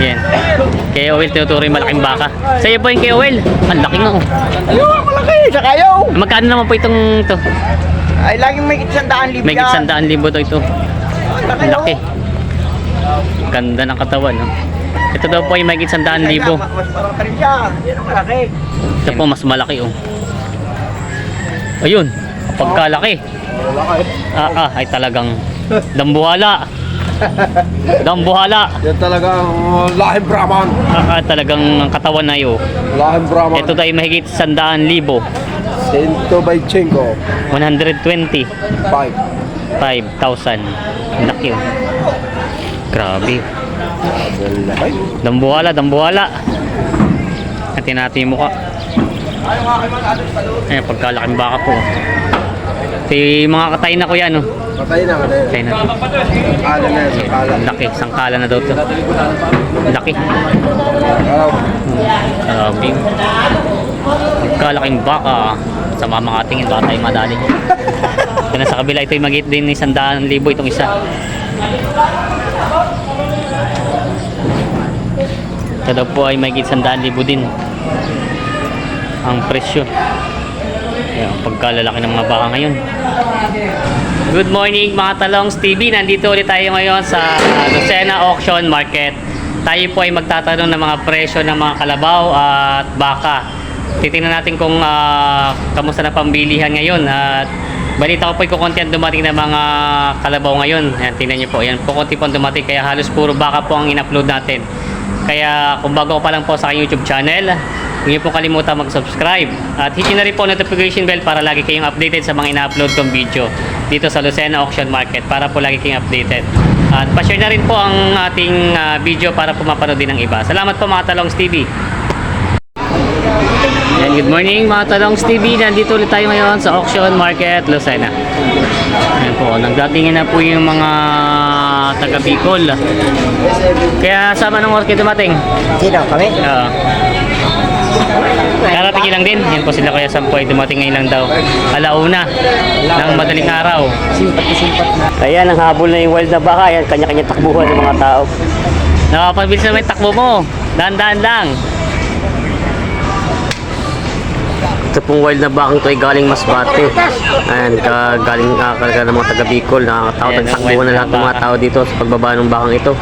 Yan. Kay Owen, tinuturo yung malaking baka. Sa iyo po yung kay Owen. Ang laki nga oh. Ayaw, malaki. Saka ayaw. Magkano naman po itong to? Ay, laging may isandaan libo May sandaan libo to ito. Ang Ang laki. Ganda ng katawan. No? Ito daw po ay may sandaan libo. Mas parang pa rin siya. Yan ang malaki. Ito po mas malaki oh. Ayun. Pagkalaki. Ah, ah, ay talagang dambuhala. Dambuhala. Yan talaga ang lahing Brahman. Ah, ah, talagang ang katawan na yun. Lahing Brahman. Ito tayo mahigit sandaan libo. Sento by Chingo. 120. 5. 5,000. Ang Laki oh. Grabe. Ay, Dambuhala, dambuhala. Natin natin yung mukha. Ayan, pagkalaking baka po. Yung mga katay na ko yan, oh. Patay na, patay na. na. Kala na yan, sa kala. Ang laki, sangkala na daw to. Ang laki. Araw. Grabe. Pagkalaking baka. Sa mga tingin, baka tayo madali. Na sa kabila, ito yung magit din ni sandaan libo itong isa. Ito daw po ay magit sandaan libo din. Ang presyo. Ayan, pagkalalaki ng mga baka ngayon. Good morning mga talongs TV. Nandito ulit tayo ngayon sa Lucena Auction Market. Tayo po ay magtatanong ng mga presyo ng mga kalabaw at baka. Titingnan natin kung ah, kamusta na pambilihan ngayon at balita ko po ay kukunti ang dumating na mga kalabaw ngayon. Ayan, tingnan niyo po. Ayan, kukunti po ang dumating kaya halos puro baka po ang in-upload natin. Kaya kung bago ka pa lang po sa YouTube channel, huwag niyo po kalimutan mag-subscribe. At hit na rin po notification bell para lagi kayong updated sa mga ina-upload kong video dito sa Lucena Auction Market para po lagi kayong updated. At pa-share na rin po ang ating ah, video para po mapanood din ng iba. Salamat po mga Talongs TV. Yan, good morning mga Talongs TV. Nandito ulit tayo ngayon sa Auction Market, Lucena. Ayan po, nagdatingin na po yung mga taga Bicol. Kaya sama ng kayo dumating. Sino kami? Oo. Karating lang din. Yan po sila kaya Sampo ay dumating ngayon lang daw. Alauna ng madaling araw. Simpat na. Ayan, ang habol na yung wild na baka. Ayan, kanya-kanya takbuhan ng mga tao. Nakapabilis naman yung takbo mo. Dahan-dahan lang. Ito pong wild na bakang to ay galing Masbate. Ayan, ka, galing uh, ng mga taga Bicol. Ang nagtakbuhan na lahat ng mga tao dito sa pagbaba ng bakang ito.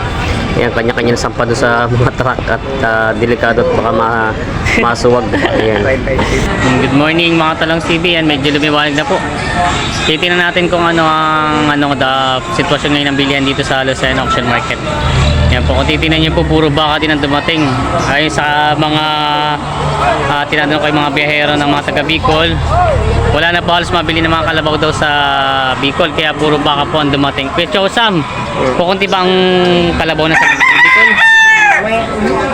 Ayan, kanya-kanya na sampa sa mga truck at ah, delikado at baka ma masuwag. Ayan. Good morning mga talang CB. Yan, medyo lumiwanag na po. Titingnan natin kung ano ang ano the sitwasyon ngayon ng bilihan dito sa Lucena Auction Market. Yan po, kung titingnan niyo po, puro baka din ang dumating. Ayon sa mga uh, tinatanong ko yung mga biyahero ng mga taga Bicol, wala na po halos mabili ng mga kalabaw daw sa Bicol, kaya puro baka po ang dumating. Kuya Sam, kukunti ba ang kalabaw na sa Bicol?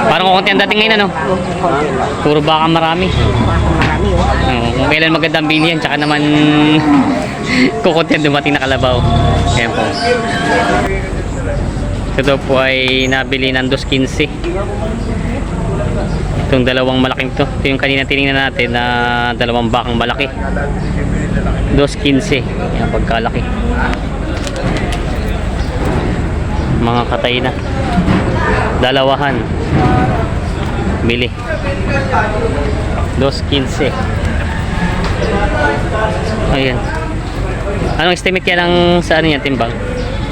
Parang kukunti ang dating ngayon ano? Puro baka marami. Oo, kung kailan maganda ang bilihan, tsaka naman kukunti ang dumating na kalabaw. Ayan po. Ito po ay nabili ng 2.15. Itong dalawang malaking to. Ito yung kanina tinignan natin na dalawang bakang malaki. 2.15. Yan pagkalaki. Mga katay na. Dalawahan. Bili. 2.15. Ayan. Anong estimate yan ang sa ano yan timbang?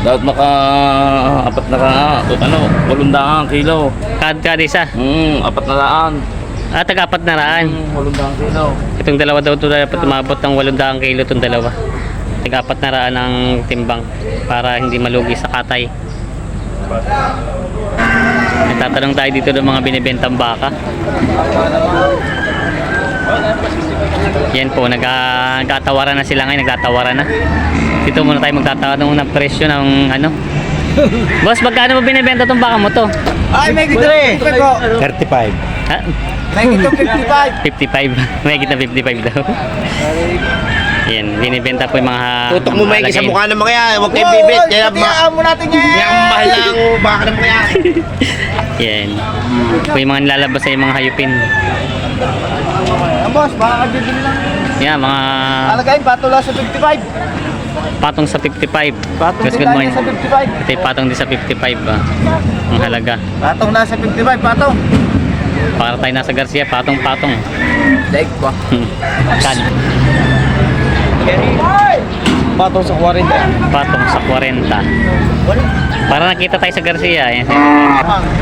Dapat maka apat na ka, ano, walundaan kilo. Kad kad isa. Hmm, apat na daan. Ah, taga-apat na raan. Hmm, walundaan kilo. Itong dalawa daw ito dapat umabot ng 800 kilo itong dalawa. Taga-apat na raan ang timbang para hindi malugi sa katay. Nagtatanong tayo dito ng mga binibentang baka. Yan po, nag nagtatawaran na sila ngayon, nagtatawaran na. Dito muna tayo magtatanong ng presyo ng ano. Boss, magkano mo binibenta tong baka mo to? Ay, may gito rin. 35. Ha? May gito 55. 55. May kita 55 daw. Yan, binibenta po yung mga Tutok mo maigi sa mukha ng mga yan. Huwag kayo bibit. Kaya ma... Mo natin yan. Kaya ang mahal lang baka ng mga yan. yun. Yan. Po yung mga nilalabas sa yung mga hayupin. Ang boss, baka kabibili lang. Yan, mga Alagayin, patula sa 55. Patong sa 55. Patong din good morning. sa 55. Ito yung patong din sa 55 ba? Ang halaga. Patong nasa 55, patong. Para tayo nasa Garcia, patong-patong. Daig ko. Kan. Patong sa 40. Patong sa 40. Para nakita tayo sa Garcia. Yan,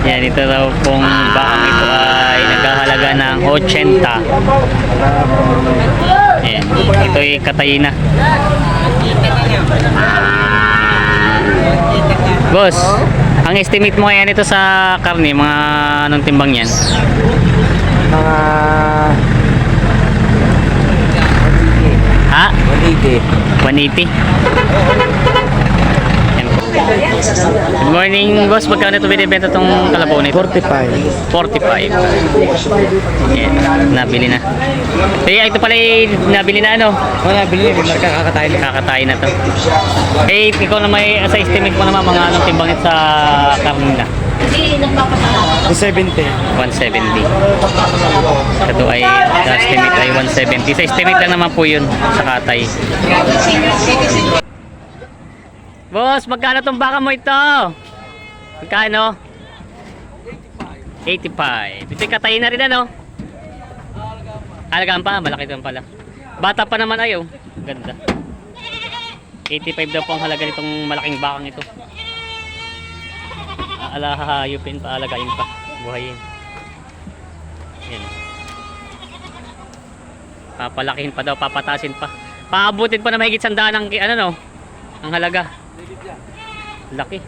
yan ito daw pong bakang ito ay naghahalaga ng 80. Yan. Ito ay Katayina. Boss, ang estimate mo yan ito sa karne, mga anong timbang yan? Mga... Ha? 180. 180. Good morning, boss. Magkano ito binibenta itong kalabaw nito? 45. 45. Yan, nabili na. Eh, ito pala yung nabili na ano? Wala, bili. Marka kakatayin. Kakatayin na to. Eh, ikaw na may, sa estimate mo naman mga anong timbang ito sa karne na? 70. 170. Ito ay, estimate ay 170. Sa estimate lang naman po yun sa katay. Boss, magkano tong baka mo ito? Magkano? 85. Ito yung katay na rin ano? Alagaan pa, malaki ito pala. Bata pa naman ayo. Ganda. 85 daw po ang halaga nitong malaking bakang ito. Alahayupin pa, alagain pa. Buhayin. Yan. Papalakihin pa daw, papatasin pa. Paabutin pa na mahigit sandaan ang ano no? Ang halaga. Laki.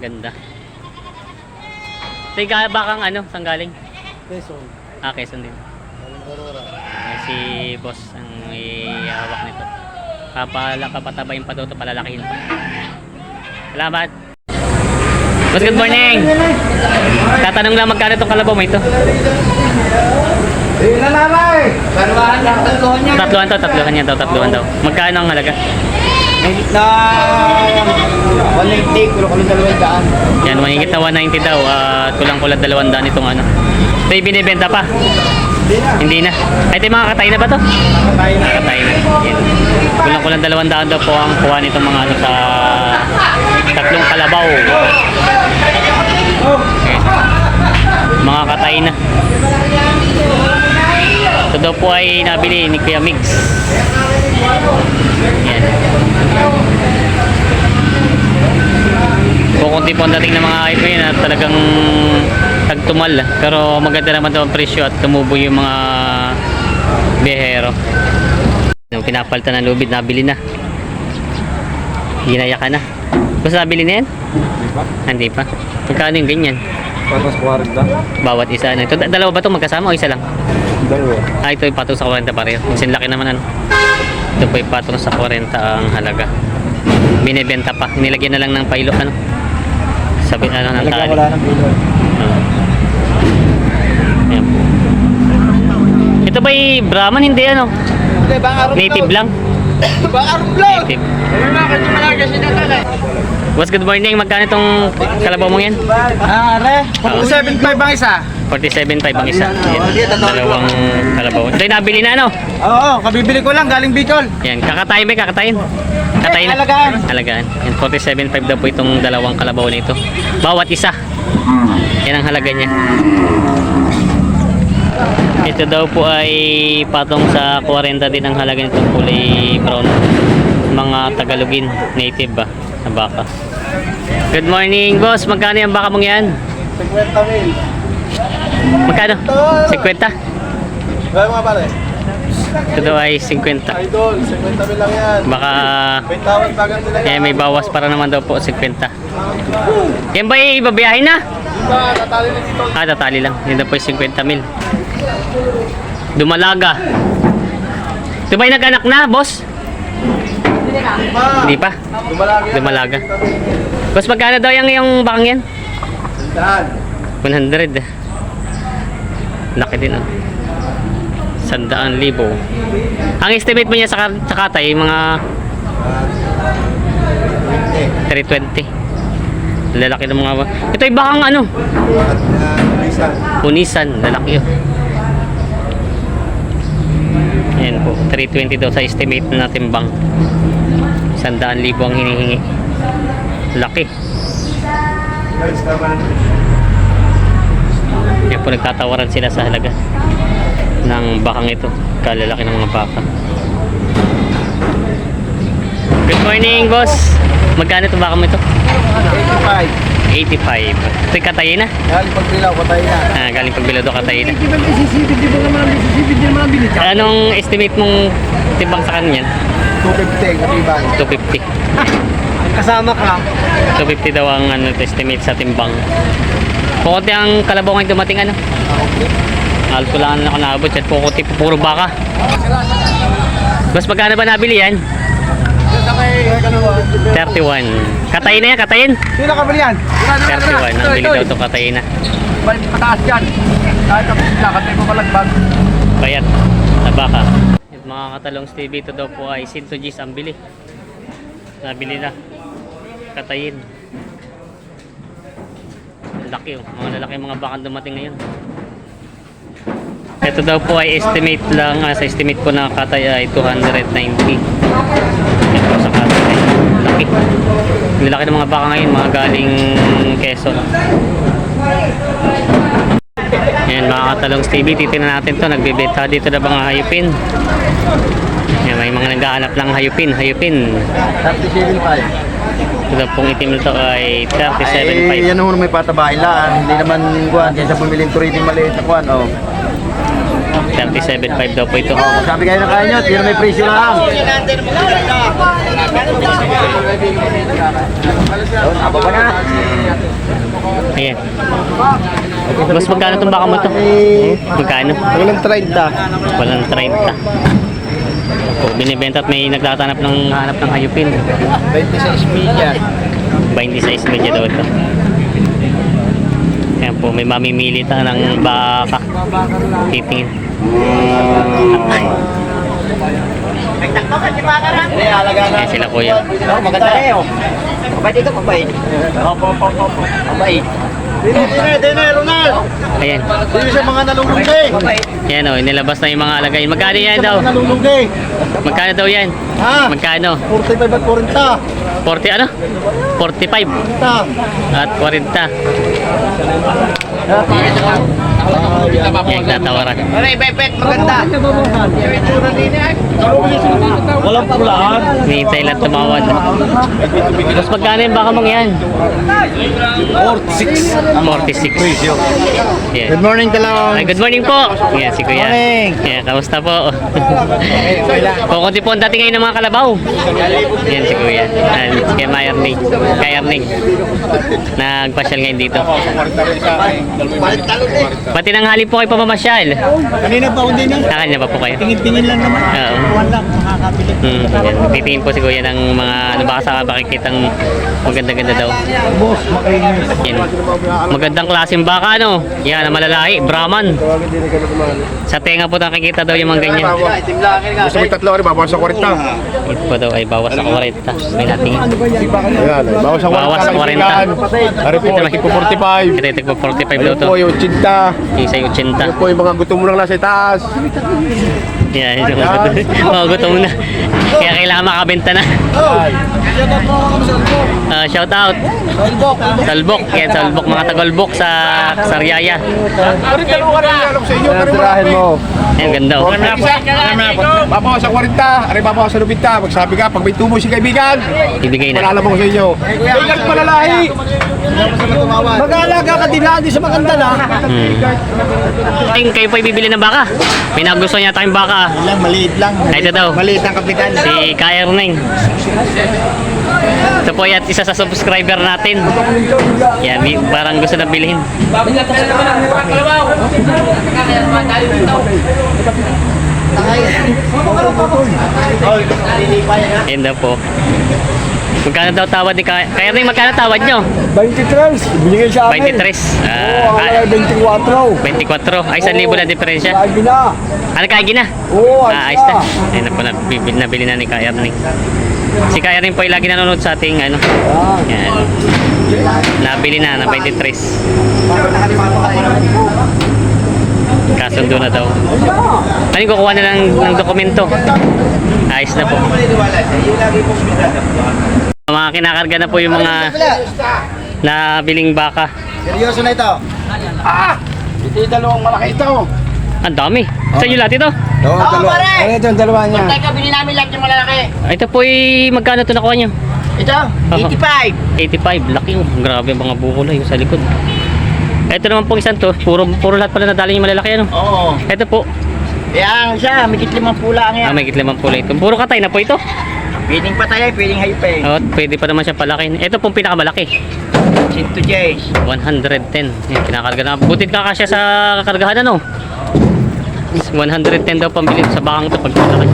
Ganda. Ito yung ga- bakang ano, saan galing? Peso. Ah, Quezon din. Ayan si boss ang ihawak nito. Papala, papatabayin pa daw ito, palalakihin pa. Salamat. Boss, good morning. Tatanong lang magkano itong kalabaw mo ito? Eh. Tatluhan to, tatluhan niya daw, tatluhan daw. Magkano ang halaga? Na... 190, kulo ko ng dalawang daan. Yan, mahigit na 190 daw. At kulang-kulang dalawang daan itong ano. Ito yung binibenta pa. Hindi na. Ay, ito yung mga katay na ba to? Kakatayin na. Katay na. Yan. Kulang-kulang dalawang daan daw po ang kuha nitong mga ano sa tatlong kalabaw. Ayan. Mga katay na. Ito daw po ay nabili ni Kuya Mix. Yan. Kukunti po ang dating ng mga hype ngayon at talagang tagtumal. Pero maganda naman daw ang presyo at tumubo yung mga behero. Yung pinapalitan ng lubid, nabili na. Ginaya ka na. Basta nabili na yan? Hindi pa. Magkano yung ganyan? Patos 40. Bawat isa. Ano? Ito, da- dalawa ba ito magkasama o isa lang? Dalawa. Ah, ito yung patong sa 40 pareho. Kasi laki naman ano. Ito po yung patong sa 40 ang halaga. Binibenta pa. Nilagyan na lang ng pailo ano. Sabi ano ng tali. wala ng bilo. Oo. Ayan po. Ito ba yung Brahman? Hindi ano. Hindi, bang araw Native lang. Vlog! Native. Ano na, kasi malaga siya na talay. What's good morning? Magkano itong kalabaw mo yan? Ah, are. 47.5 ang isa. 47.5 ang isa. Yan. Dalawang kalabaw. Ito yung nabili na ano? Oo, kabibili ko lang, galing Bicol. Yan. Kakatayin ba? Kakatayin? Katayin. Eh, alagaan. Alagaan. Yan. 47.5 daw po itong dalawang kalabaw nito. Bawat isa. Yan ang halaga niya. Ito daw po ay patong sa 40 din ang halaga nitong kulay brown. Mga Tagalogin, native ba? Na baka. Good morning, boss. Magkano yung baka mong yan? 50 mil. Magkano? 50? Gaya mga pare. Ito daw ay 50. Idol, 50 mil lang yan. Baka May tawad bagan nila eh, may bawas para naman daw po 50. Yan ba eh, ibabiyahin na? Diba, natali na dito. Ah, tatali lang. Yan daw po yung 50 mil. Dumalaga. Ito ba nag-anak na, boss? Hindi pa. Dumalaga. Boss, magkano daw yung, yung bakang yan? Sandaan. 100. Laki din, oh. Sandaan libo. Ang estimate mo niya sa, sa katay, mga 320. Lalaki ng mga... Ito yung bakang ano? At uh. Unisan, lalaki yun. Yan po, 320 daw sa estimate na timbang. 100,000 ang hinihingi. Laki. Yan po nagtatawaran sila sa halaga ng bakang ito. Kalalaki ng mga baka. Good morning, boss. Magkano itong baka mo ito? 85. 85. Ito'y katayin na. Galing pagbilaw, patay na. Ah, galing na. Ba naman? Di naman ang binit. Anong estimate mong timbang sa kanya? 250, katibay. 250. Kasama ka. 250 daw ang ano, estimate sa timbang. Pukunti ang kalabaw ngayon dumating ano? Alto lang ako naabot yan. Pukunti puro baka. Mas magkano ba nabili yan? Sa kay, ano ba? 31. Katayin na yan, katayin. Sino ka bali yan? 31. Nabili daw ito katayin na. Pataas yan. Kahit ang pila, katay mo malagbag. Payat na baka. Mga katalong TV, ito daw po ay Sinto G's ang bili. Nabili na. Katayin. Laki oh. Mga lalaki mga baka dumating ngayon. Ito daw po ay estimate lang. Ah, sa estimate po na katay ay 290. Ito sa katay. Laki. Laki ng mga baka ngayon. Mga galing Quezon. Yan mga katalong TV, titignan natin to Nagbibenta dito na mga hayupin. Yan, may mga naghahanap ng hayupin, hayupin. 37.5. Ito pong itim na to ay 37.5. Ay, yan ho may patabain lang. Hindi naman kuhan. Kaysa bumiling turiting maliit na kuhan. Oh. 37.5 daw po ito. Oh, sabi kayo na kaya nyo, yun may presyo lang. Doon, aba ba na? Ayan. Mas magkano itong baka mo to? Magkano? Walang 30. Walang 30. Po, binibenta at may nagtatanap ng hanap ng hayupin. 26 million. 26 medyo daw ito. Ayan po, may mamimili ta ng baka. Titingin. Ayan sila kuya. Maganda eh. Oh. Mabait ito, mabait. Opo, opo, opo. Mabait. Dine, dine, dine, Ronald. Ayan. Dito sa mga nalulunggi. Yan o, nilabas na yung mga alagay. Magkano yan daw? Mga nalulunggi. Magkano daw yan? Ha? Magkano? 45 at 40. 40 ano? 45 Ta. at 40. Yan, tatawaran. Walang pulaan. Hinihintay lang tumawad. Mas magkano yung baka mong yan? 46. 46. Yan. Good morning, Talong. Ay, good morning po. Yan, si Kuya. Morning. Yan, kamusta po? Kukunti po ang dating ngayon ng mga kalabaw. Yan si Kuya. Yan, si Kuya Mayerning. Kay Erning. Nagpasyal ngayon dito. Pati nang hali po kayo pamamasyal. Kanina pa ako din eh. Nakanya pa po kayo? Tingin-tingin lang naman. Oo. Kuhan lang, makakabili. Hmm, yan. Titingin po si Kuya ng mga ano baka sa makikitang maganda-ganda daw. Boss, makainis. Yan. Magandang klaseng baka ano. Yan, malalaki. Brahman. Sa tenga po nakikita daw yung mga ganyan. Gusto mo tatlo ka rin, babawas sa 40. Ito po daw ay bawas sa 40. May natingin. Ayan, bawas sa 40. Bawas sa 40. Ari po, tipo 45. Ito ito po 45 daw Ayun to. po yung 80. Isa yung 80. Ayun po yung mga gutom mo lang nasa itaas. Yan, yung mga gutom na. Kaya kailangan makabenta na. Ah, shout out. Salbok. Yan, Salbok. Mga Tagalbok sa Sariaya. Ari, dalawa ka rin alam sa inyo. Tirahin mo. Yan, ganda. oh. Babawas sa 40. Ari, babawas sa 90. Magsabi ka, pag may tubo si kaibigan, Ibigay na. malala mo ko sa inyo. Kailan malalahi. Mag-aalaga ka din lang, di sa maganda na. Hmm. Ting, kayo po ibibili ng baka. May nagustuhan niya tayong baka. Lang, maliit lang. Ay, ito daw. Maliit ang kapitan. Si Kaya Runeng. Ito po yan, isa sa subscriber natin. Yan, parang gusto na bilhin. Yan daw po. Magkano daw tawad ni Kaya? Kaya Runeng, magkano tawad nyo? 23, binigay sa amin. 23. Oo, Ah, ang kaya 24. 24. Ay, 1,000 na diferensya. Lagi na. Ano kaya gina? Oo, Ah, ayos ayos na. na. Ayun na po, nabili, nabili na ni Kaya Erning. Si Kaya rin po ay lagi nanonood sa ating ano. Yan. Nabili na na 23. Kasundo na daw. Ano kukuha na ng, ng dokumento? Ayos na po. Mga kinakarga na po yung mga nabiling baka. Seryoso na ito. Ah! Ito yung dalawang malaki ito. Ang dami. Sa inyo lahat ito? Oo, dalawa. pare. Ano ito yung dalawa niya? Teka, bili namin lahat yung malalaki. Ito po ay magkano ito nakuha nyo? Ito, 85. 85. Laki oh. Grabe ang mga buko na yung sa likod. Ito naman pong isang to. Puro, puro lahat pala nadali yung malalaki ano. Oo. Ito po. Yan siya, may limang pula ang Ah, yan. may kitlaman pula ito. Puro katay na po ito. Pwedeng patay, pwedeng haypay. Oh, pwede pa naman siya palakin. Ito pong pinakamalaki. Sinto Jays. 110. Yan, kinakarga na. Butid ka kasya sa kakargahan ano. 110 daw pambili sa bakang ito pag malaki.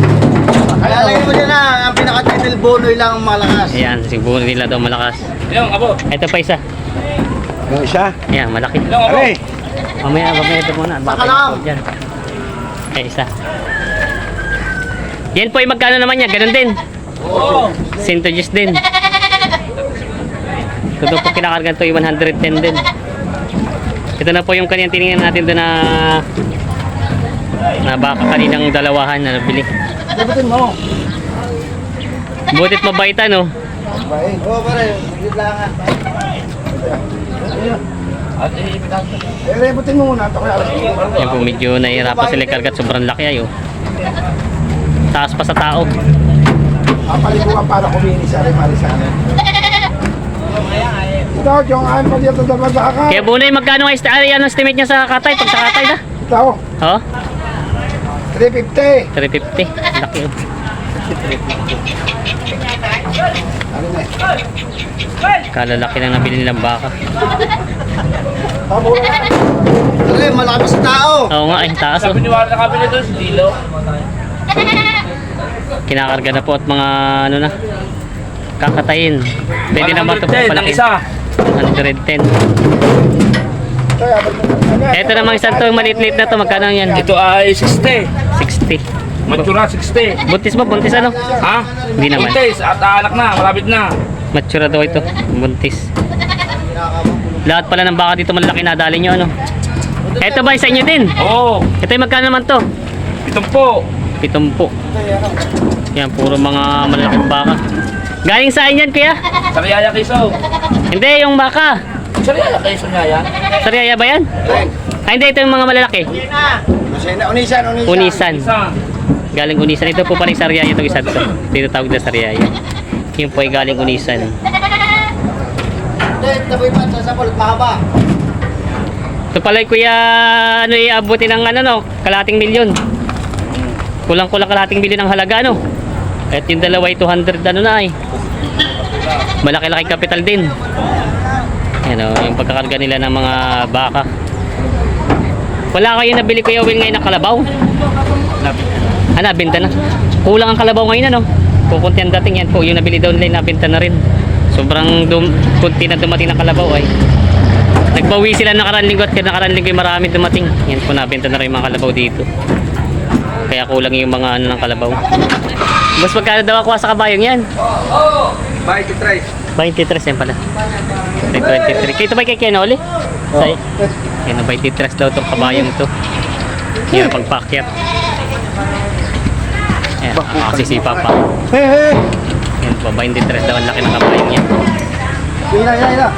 Lalagay mo dyan na, ang pinaka-title bonoy lang ang malakas. Ayan, siguro nila daw malakas. Yung abo. Ito pa isa. Yung isa. Ayan, malaki. Pare, Mamaya, mamaya ito muna. Baka lang. Yan. Ay, isa. Yan po ay magkano naman yan. Ganun din. Oo. Sintoges din. Ito po kinakargan to yung 110 din. Ito na po yung kanina tinignan natin doon na na baka kaninang dalawahan na nabili. dapatin mo. Butit mabait ano. Baik. Oo, pare, yun lang. Eh, rebutin mo muna. Ito kaya alas. Yan po medyo nahihirapan sila ikargat sobrang laki ayo. Taas pa sa tao. Papaliguan para kumini sa rin mali sa akin. Ito, yung ano pa dito sa ka. Kaya bunay magkano ang est- ay, ano estimate niya sa katay pag sa katay na? Ito, Oh, 350. 350. Laki oh. Ano na eh. Kalalaki lang nabili nilang baka. Na. Pare, malaki sa tao. Oo nga, eh, taas oh. Sabi ni Wala na kami nito, si Dilo. Kinakarga na po at mga ano na kakatayin. Pwede naman ito po 110 ng palaki. isa. 110. Ito, abot mo. Ano, Ito namang isang to, maliit-liit na to. Magkano yan? Ito ay 60. 60. Matura 60. Buntis ba? Buntis ano? Ha? Hindi naman. Buntis at alak na, malapit na. Matura daw ito. Buntis. Lahat pala ng baka dito malaki na dali nyo ano. Ito ba sa inyo din? Oo. Ito yung magkano naman to? Itong po. Pitumpo. Yan, puro mga malalaking baka. Galing saan yan, kuya? Sariyaya Kiso. Hindi, yung baka. Sariyaya Kiso nga yan. Sariaya ba yan? Ay, hindi, ito yung mga malalaki. Na, unisan, unisan. Unisan. Galing Unisan. Ito po pala yung Sariaya itong isa to. Dito tawag na Sariaya. Yun po ay galing Unisan. Ito pala kuya, ano iabutin ng ano no, kalating milyon. Kulang-kulang kalating milyon ang halaga no. At yung dalawa ay 200 ano na ay. Malaki-laki capital din. Yan o, yung pagkakarga nila ng mga baka. Wala kayo nabili kuya Will ngayon ng kalabaw? Ah, nabenta na. Kulang ang kalabaw ngayon ano. Kukunti ang dating yan po. Yung nabili daw nila, nabenta na rin. Sobrang dum kunti na dumating ng kalabaw ay. Nagbawi sila nakaraan linggo at nakaraan linggo marami dumating. Yan po nabenta na rin yung mga kalabaw dito. Kaya kulang yung mga ano ng kalabaw. Mas magkano daw ako sa kabayong yan? Bye, titray. 23 yan pala. May 23. Kito ba kay Kenoli? Sa Yan ang 23 daw itong kabayong to. Yan ang pagpakyat. Yan, makasisipa pa. Hey, hey. Yan po, 23 daw ang laki ng kabayong yan. Hila, hila, hila.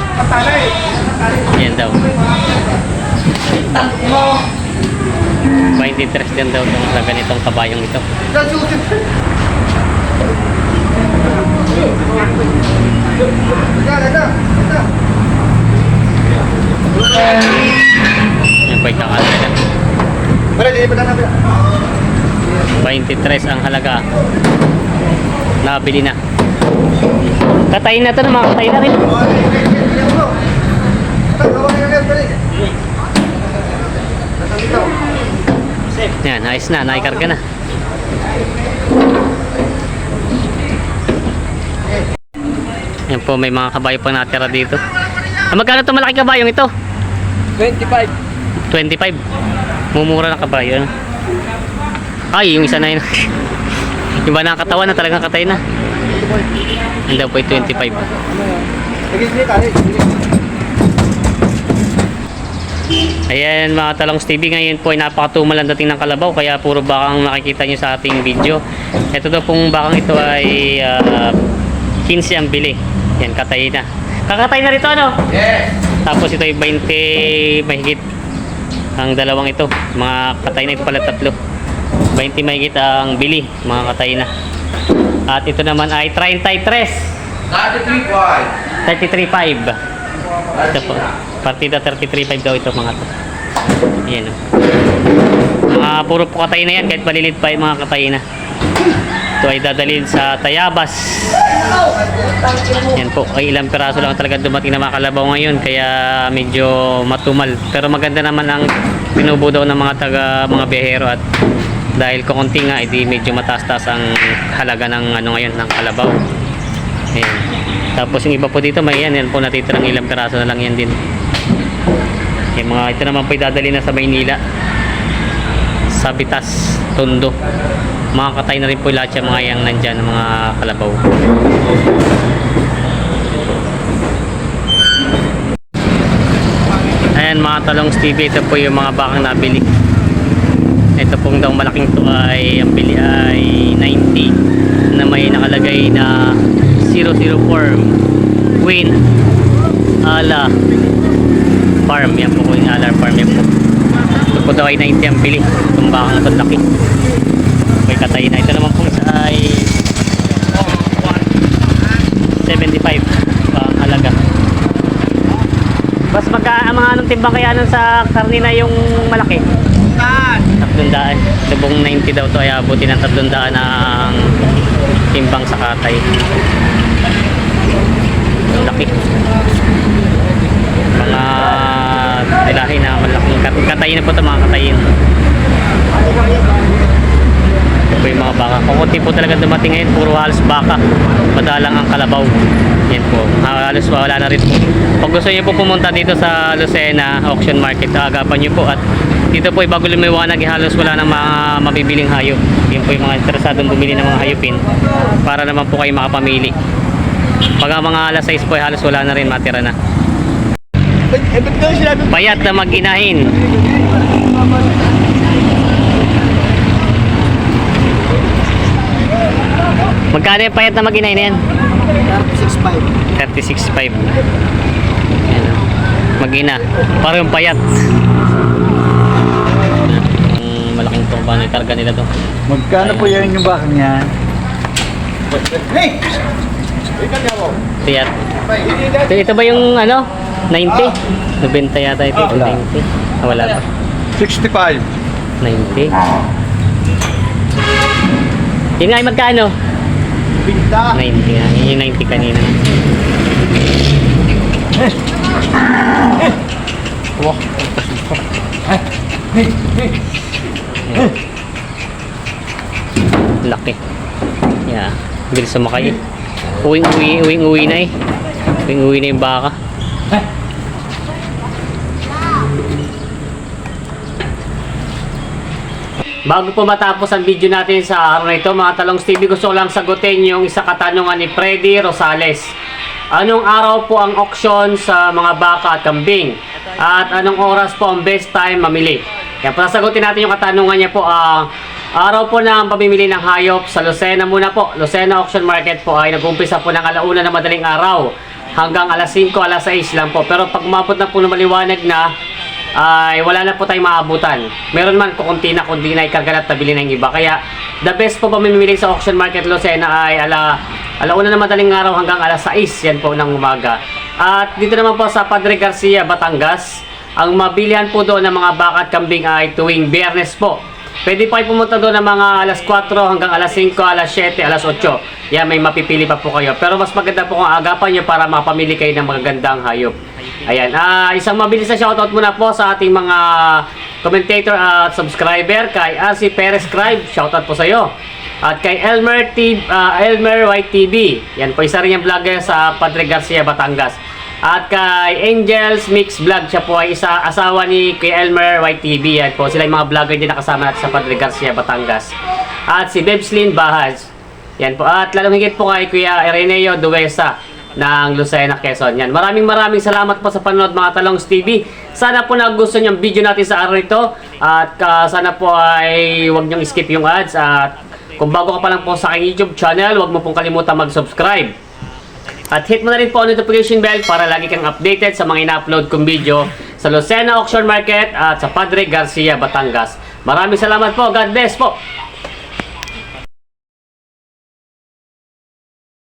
Yan daw. 23 din daw itong sa ganitong kabayong ito. Yan po ikakalaga. Pare, di ba na nabi? 23 ang halaga. Nabili na. Katayin na to na mga katayin na rin. Yan, ayos na, naikarga na. Yan po, may mga kabayo pang natira dito. Ah, magkano itong malaki kabayong ito? 25. 25. Mumura ng kabayo. Ano? Ay, yung isa na yun. yung ba nakakatawan na talagang katay na? Hindi daw po ay 25. Sige, sige, tayo. Sige. Ayan mga talongs TV ngayon po ay napakatumal ang dating ng kalabaw kaya puro bakang nakikita nyo sa ating video. Ito daw pong bakang ito ay ah, 15 ang bili. Yan, katay na. Kakatay na rito ano? Yes! Tapos ito ay 20 mahigit ang dalawang ito. Mga katay na ito pala tatlo. 20 mahigit ang bili, mga katay na. At ito naman ay 33. 33 wide. 33.5. Ito po. Partida 33.5 daw ito mga to. Ayan o. Mga puro po katay na yan kahit malilid pa yung mga katay na. Ito ay dadalhin sa Tayabas. Yan po. Ay ilang piraso lang talaga dumating na mga kalabaw ngayon kaya medyo matumal. Pero maganda naman ang pinubo daw ng mga taga mga biyahero at dahil kukunti nga edi medyo mataas-taas ang halaga ng ano ngayon ng kalabaw. Ayan. Tapos yung iba po dito, may yan, yan po natitirang ilang piraso na lang yan din. Yung mga ito naman po idadali na sa Maynila. Sabitas, Tondo. Mga katay na rin po lahat yung mga yang nandyan, mga kalabaw. Ayan mga talong TV, ito po yung mga bakang nabili ito pong daw malaking to ay ang bili ay 90 na may nakalagay na 00 form Queen Ala Farm. Yan po Queen Ala Farm. Yan po. Ito po daw ay 90 ang bili itong bakang ito laki. May katay na. Ito naman po ay 75 ang halaga. Mas magka ang mga anong timbang kaya nun sa karnina yung malaki? Tan! 300. Subong 90 daw to ay abutin ng 300 ang timbang sa katay. Laki. Mga nilahi na malaking kat katayin na po ito mga katayin. Ito po yung mga baka. Kukunti po talaga dumating ngayon. Puro halos baka. Madalang ang kalabaw. Yan po. Ah, halos wala na rin po. Kung gusto niyo po pumunta dito sa Lucena Auction Market, agapan niyo po at dito po, eh, bago lumiwanag, eh, halos wala nang mga mabibiling hayop. Yan po yung mga interesadong bumili ng mga hayopin para naman po kayo makapamili. Pag mga alas 6 po, eh, halos wala na rin, matira na. Eh, Payat na mag-inahin. Magkano yung payat na mag-inahin na yan? 6.5. 36.5. Ayan. o. Mag-ina. Parang payat. Ang malaking tumba na yung karga nila to. Magkano po yan yung bakang yan? Hey! Niya mo. Payat. Ito, ba yung ano? 90? 90 yata ito. Wala. 90. Ah, wala pa. 65. 90. Yun nga, magkano? Pinta. 90 nga. Yun yung 90 kanina. Wah. Laki. Yeah. Bilis sumakay. Uwing uwi, uwing uwi na eh. Uwing uwi na yung baka. Bago po matapos ang video natin sa araw na ito, mga talong TV, gusto lang sagutin yung isa katanungan ni Freddy Rosales. Anong araw po ang auction sa mga baka at kambing? At anong oras po ang best time mamili? Kaya po sasagutin natin yung katanungan niya po. ah, araw po ng pamimili ng hayop sa Lucena muna po. Lucena Auction Market po ay nag-umpisa po ng alauna na madaling araw hanggang alas 5, alas 6 lang po. Pero pag umabot na po ng maliwanag na, ay wala na po tayong maabutan. Meron man kukunti na kundi na ikarga at tabili ng iba. Kaya the best po pamimili sa auction market Lucena ay ala alauna na madaling araw hanggang alas 6 yan po ng umaga. At dito naman po sa Padre Garcia, Batangas, ang mabilihan po doon ng mga baka at kambing ay tuwing biyernes po. Pwede pa kayo pumunta doon ng mga alas 4 hanggang alas 5, alas 7, alas 8. Yan, may mapipili pa po kayo. Pero mas maganda po kung agapan nyo para makapamili kayo ng magagandang hayop. Ayan, ah isang mabilis na shoutout muna po sa ating mga commentator at subscriber kay RC Perez Scribe, shoutout po sa iyo. At kay Elmer T ah, Elmer White TV. Yan po isa rin yung vlogger sa Padre Garcia, Batangas. At kay Angels Mix Vlog, siya po ay isa asawa ni kay Elmer White TV. Yan po sila yung mga vlogger din nakasama natin sa Padre Garcia, Batangas. At si Bebslin Bahas. Yan po. At lalong higit po kay Kuya Ireneo Duesa. ng Lucena, Quezon. Yan. Maraming maraming salamat po sa panonood mga Talongs TV. Sana po nagustuhan yung video natin sa araw ito. At ah, sana po ay huwag niyong skip yung ads. At kung bago ka pa lang po sa aking YouTube channel, huwag mo pong kalimutan mag-subscribe. At hit mo na rin po ang notification bell para lagi kang updated sa mga ina-upload kong video sa Lucena Auction Market at sa Padre Garcia, Batangas. Maraming salamat po. God bless po.